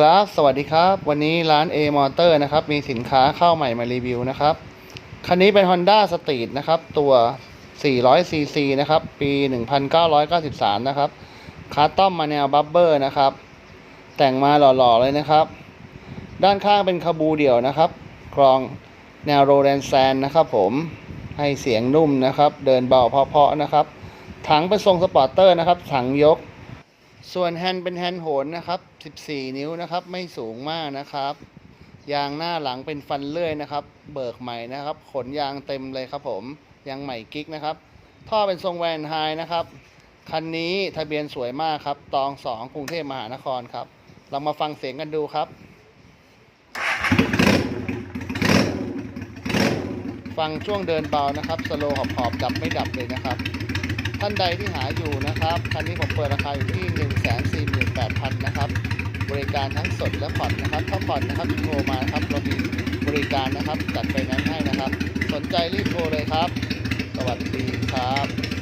ครับ สวัสดีครับ วันนี้ร้าน A Motor นะครับ มีสินค้าเข้าใหม่มารีวิวนะครับ คันนี้เป็น Honda Street นะครับ ตัว 400cc นะครับ ปี 1993 นะครับคาร์ต้อมมาแนวบับเบอร์นะครับ แต่งมาหล่อๆ เลยนะครับ ด้านข้างเป็นคาบูเดี่ยวนะครับ กรองแนวโรแดนแซนนะครับผม ให้เสียงนุ่มนะครับ เดินเบาเพาะๆนะครับ ถังเป็นทรงสปอร์เตอร์นะครับ ถังยก ส่วนแฮนด์เป็นแฮนด์โหนนะครับ 14 นิ้วนะครับ ไม่สูงมากนะครับ ยางหน้าหลังเป็นฟันเลื่อยนะครับ เบิกใหม่นะครับ ขนยางเต็มเลยครับผม ยางใหม่กิ๊กนะครับ ท่อเป็นทรงแวนไฮนะครับ คันนี้ทะเบียนสวยมากครับ ตอง2กรุงเทพมหานครครับ เรามาฟังเสียงกันดูครับ ฟังช่วงเดินเบานะครับ สโลหอบๆดับไม่ดับเลยนะครับ ท่านใดที่หาอยู่นะครับคันนี้ผมเปิดราคาอยู่ที่ 1 4 8 0 0 0นะครับบริการทั้งสดและผ่อนนะครับถ้าผ่อนนะครับโทรมานะครับเรามีบริการนะครับจัดไปนั้นให้นะครับ สนใจรีบโทรเลยครับ สวัสดีครับ